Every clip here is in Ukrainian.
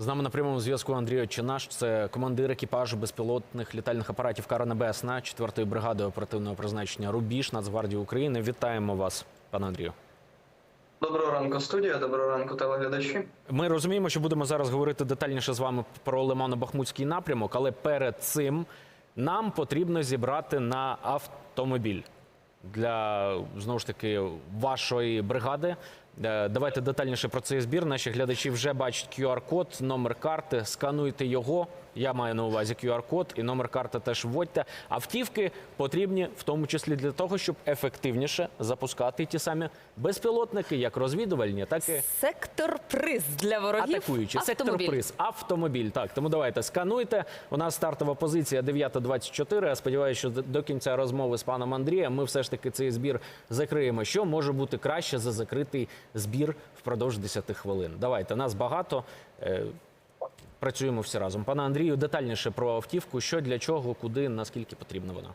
З нами на прямому зв'язку Андрій Очинаш, це командир екіпажу безпілотних літальних апаратів Кара Небесна 4-ї бригади оперативного призначення Рубіж Нацгвардії України. Вітаємо вас, пане Андрію. Доброго ранку, студія. Доброго ранку, телеглядачі. Ми розуміємо, що будемо зараз говорити детальніше з вами про Лимано-Бахмутський напрямок, але перед цим нам потрібно зібрати на автомобіль для знову ж таки вашої бригади. Е, Давайте детальніше про цей збір. Наші глядачі вже бачать QR-код, номер карти. Скануйте його. Я маю на увазі QR-код і номер карти теж вводьте. Автівки потрібні в тому числі для того, щоб ефективніше запускати ті самі безпілотники, як розвідувальні, так і Сектор приз для ворогів. Атакуючи сектор приз, автомобіль. Так, тому давайте скануйте. У нас стартова позиція 9.24. Я сподіваюся, що до кінця розмови з паном Андрієм ми все ж таки цей збір закриємо. Що може бути краще за закритий збір впродовж 10 хвилин? Давайте нас багато. Працюємо всі разом. Пане Андрію, детальніше про автівку, що для чого, куди, наскільки потрібна вона.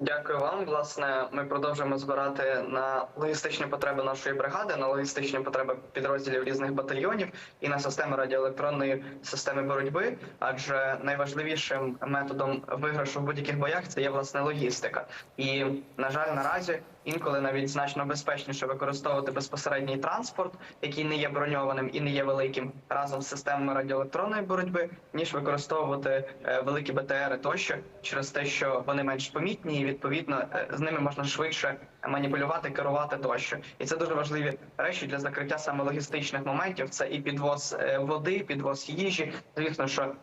Дякую вам. Власне, ми продовжуємо збирати на логістичні потреби нашої бригади, на логістичні потреби підрозділів різних батальйонів і на системи радіоелектронної системи боротьби. Адже найважливішим методом виграшу в будь-яких боях це є власне логістика. І на жаль, наразі інколи навіть значно безпечніше використовувати безпосередній транспорт, який не є броньованим і не є великим, разом з системами радіоелектронної боротьби, ніж використовувати е, великі БТРи тощо через те, що вони менш помітні, і відповідно е, з ними можна швидше маніпулювати, керувати тощо. І це дуже важливі речі для закриття саме логістичних моментів. Це і підвоз е, води, підвоз їжі. Звісно, що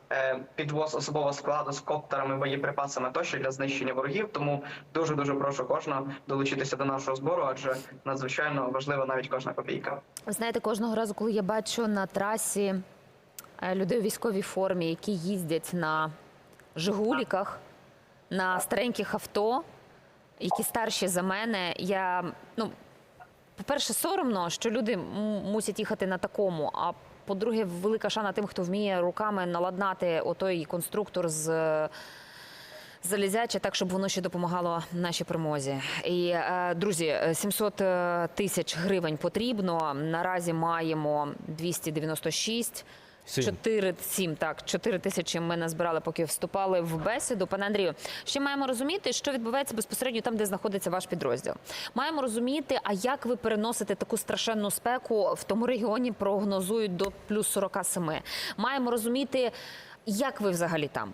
підвоз особового складу з коптерами, боєприпасами тощо для знищення ворогів. Тому дуже дуже прошу кожного долучитися до нашого збору, адже надзвичайно важлива навіть кожна копійка. Ви знаєте, кожного разу, коли я бачу на трасі е, людей у військовій формі, які їздять на Жигуліках, на стареньких авто, які старші за мене, я ну, по-перше, соромно, що люди мусять їхати на такому. А по-друге, велика шана тим, хто вміє руками наладнати отой конструктор з. Е, Залізяче так, щоб воно ще допомагало нашій перемозі. І е, друзі, е, 700 е, тисяч гривень потрібно. Наразі маємо 296. Сім. 4, 7, так, 4 тисячі ми назбирали, поки вступали в бесіду. Пане Андрію, ще маємо розуміти, що відбувається безпосередньо там, де знаходиться ваш підрозділ. Маємо розуміти, а як ви переносите таку страшенну спеку в тому регіоні, прогнозують до плюс 47. Маємо розуміти, як ви взагалі там.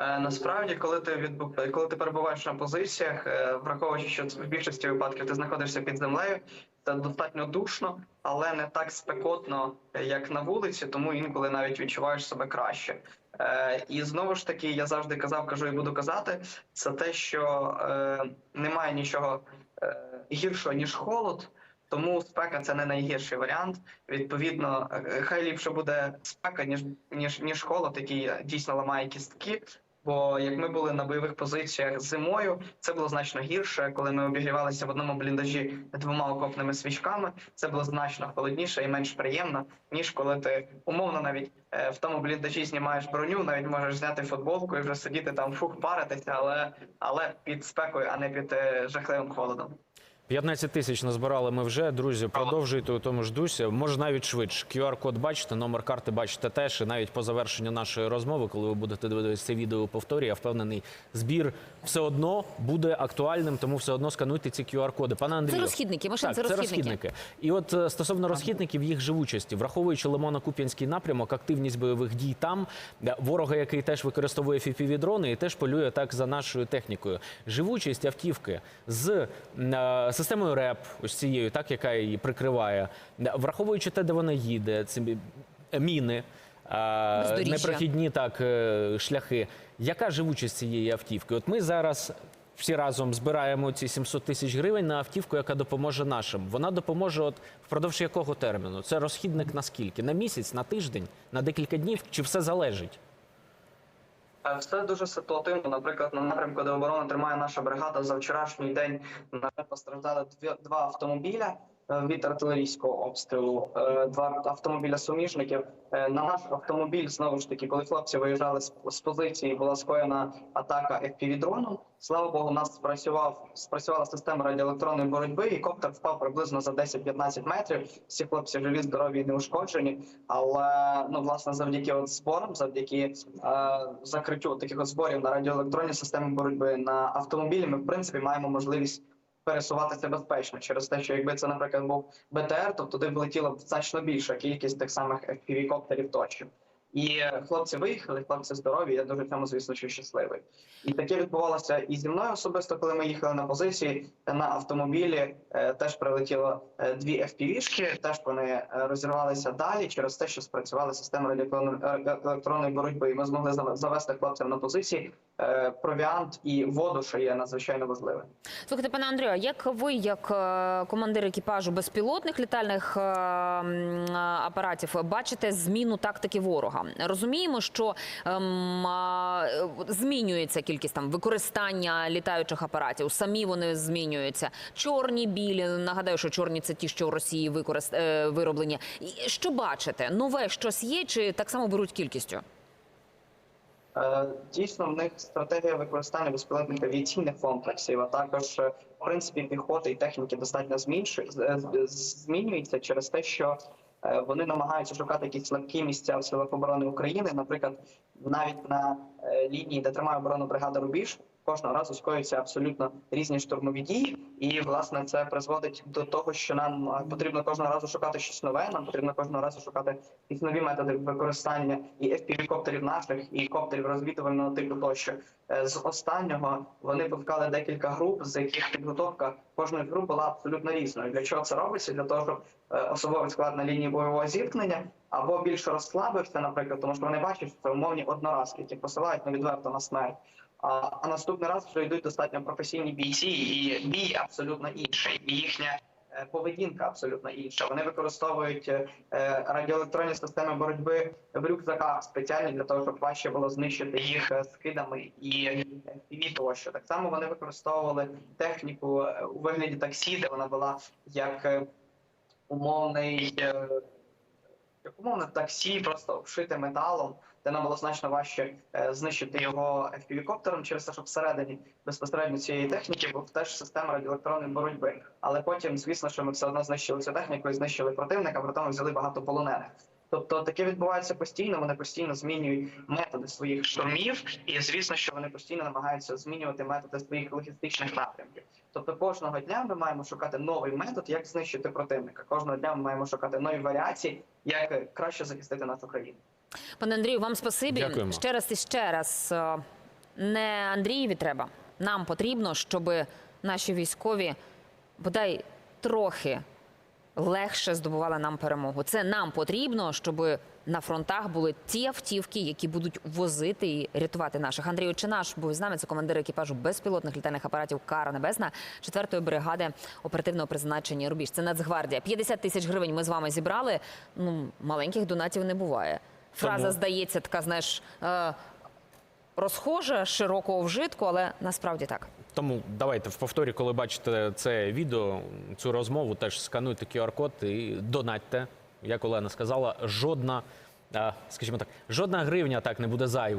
Е, Насправді, коли ти відбу- коли ти перебуваєш на позиціях, е, враховуючи, що в більшості випадків ти знаходишся під землею, це достатньо душно, але не так спекотно, як на вулиці, тому інколи навіть відчуваєш себе краще. Е, І знову ж таки, я завжди казав, кажу і буду казати, це те, що немає нічого гіршого ніж холод. Тому спека це не найгірший варіант. Відповідно, хай ліпше буде спека, ніж ніж ніж холод, який дійсно ламає кістки. Бо як ми були на бойових позиціях зимою, це було значно гірше. Коли ми обігрівалися в одному бліндажі двома окопними свічками, це було значно холодніше і менш приємно, ніж коли ти умовно навіть е, в тому бліндажі знімаєш броню, навіть можеш зняти футболку і вже сидіти там фух паритися, але але під спекою, а не під е, жахливим холодом. 15 тисяч назбирали ми вже. Друзі, продовжуйте у тому ж дусі. Може навіть швидше. QR-код бачите, номер карти бачите теж. І навіть по завершенню нашої розмови, коли ви будете дивитися це відео у повторі, я впевнений, збір все одно буде актуальним, тому все одно скануйте ці QR-коди. Пане Андрію. Це розхідники, машин, так, це розхідники. І от е, стосовно розхідників, їх живучості, враховуючи Лимано-Куп'янський напрямок, активність бойових дій там, е, ворога, який теж використовує FPV-дрони і теж полює так за нашою технікою. Живучість автівки з е, системою РЕП, ось цією, так яка її прикриває, враховуючи те, де вона їде, ці міни. Бездоріжжя. Непрохідні так е, шляхи. Яка живучість цієї автівки? От ми зараз всі разом збираємо ці 700 тисяч гривень на автівку, яка допоможе нашим. Вона допоможе от впродовж якого терміну? Це розхідник на скільки? На місяць, на тиждень, на декілька днів? Чи все залежить? Все дуже ситуативно. Наприклад, на напрямку, де оборона тримає наша бригада, за вчорашній день на жаль, постраждали два автомобіля. Е, від артилерійського обстрілу. Е, Два автомобіля суміжників. Е, На наш автомобіль знову ж таки, коли хлопці виїжджали з, позиції, була скоєна атака fpv дроном. Слава Богу, у нас спрацював спрацювала система радіоелектронної боротьби, і коптер впав приблизно за 10-15 метрів. Всі хлопці живі, здорові і неушкоджені. Але ну власне завдяки от зборам, завдяки е, закриттю таких от зборів на радіоелектронні системи боротьби на автомобілі, ми в принципі маємо можливість пересуватися безпечно через те, що якби це, наприклад, був БТР, то туди б летіла б значно більша кількість тих самих FPV-коптерів тощо. І е, хлопці виїхали, хлопці здорові. Я дуже цьому, звісно, що щасливий. І таке відбувалося і зі мною особисто, коли ми їхали на позиції на автомобілі. е, Теж прилетіло е, дві FPV-шки, теж вони е, розірвалися далі через те, що спрацювала система радіоелектронної електронної боротьби. І ми змогли завести хлопців на позиції провіант і воду, що є надзвичайно важливим. Слухайте, пане Андрію, як ви, як е, командир екіпажу безпілотних літальних е, апаратів, бачите зміну тактики ворога? Розуміємо, що ем, е, змінюється кількість там використання літаючих апаратів. Самі вони змінюються. Чорні, білі. Нагадаю, що чорні це ті, що в Росії використ... е, вироблені. Що бачите? Нове щось є, чи так само беруть кількістю? Е, Дійсно, в них стратегія використання безпілотних авіаційних комплексів, а також е, в принципі піхоти і техніки достатньо з- змінюється через те, що е, вони намагаються шукати якісь слабкі місця в силах оборони України. Наприклад, навіть на е, лінії, де тримає оборону бригада Рубіж, кожного разу скоюються абсолютно різні штурмові дії, і власне це призводить до того, що нам потрібно кожного разу шукати щось нове. Нам потрібно кожного разу шукати якісь нові методи використання і FPV-коптерів наших, і коптерів розвідувального типу тощо. Е, З останнього вони пускали декілька груп, з яких підготовка кожної груп була абсолютно різною. Для чого це робиться? Для того, щоб е, особовий склад на лінії бойового зіткнення або більше розслабився, наприклад, тому що вони бачать, що це умовні одноразки, які посилають на відверто на смерть. А, наступний раз вже йдуть достатньо професійні бійці, і бій абсолютно інший, і їхня е, поведінка абсолютно інша. Вони використовують е, радіоелектронні системи боротьби в рюкзаках спеціально для того, щоб важче було знищити їх е, скидами і і тощо. Так само вони використовували техніку у вигляді таксі, де вона була як умовний. Е, Як таксі, просто обшите металом, де нам було значно важче е, знищити його FPV-коптером через те, що всередині безпосередньо цієї техніки був теж система радіоелектронної боротьби. Але потім, звісно, що ми все одно знищили цю техніку і знищили противника, при тому взяли багато полонених. Тобто таке відбувається постійно. Вони постійно змінюють методи своїх штурмів, і звісно, що вони постійно намагаються змінювати методи своїх логістичних напрямків. Тобто кожного дня ми маємо шукати новий метод, як знищити противника. Кожного дня ми маємо шукати нові варіації, як краще захистити нашу країну. Пане Андрію, вам спасибі. Дякуємо. Ще раз і ще раз. е, Не Андрієві треба. Нам потрібно, щоб наші військові бодай трохи легше здобували нам перемогу. Це нам потрібно, щоб на фронтах були ті автівки, які будуть возити і рятувати наших. Андрій Очинаш був з нами. Це командир екіпажу безпілотних літальних апаратів Кара Небесна 4-ї бригади оперативного призначення Рубіж. Це Нацгвардія. 50 тисяч гривень ми з вами зібрали. Ну маленьких донатів не буває. Фраза Тому- здається, така знаєш. е, Розхожа, широкого вжитку, але насправді так. Тому давайте в повторі, коли бачите це відео, цю розмову, теж скануйте QR-код і донатьте. Як Олена сказала, жодна, скажімо так, жодна гривня так не буде зайвою.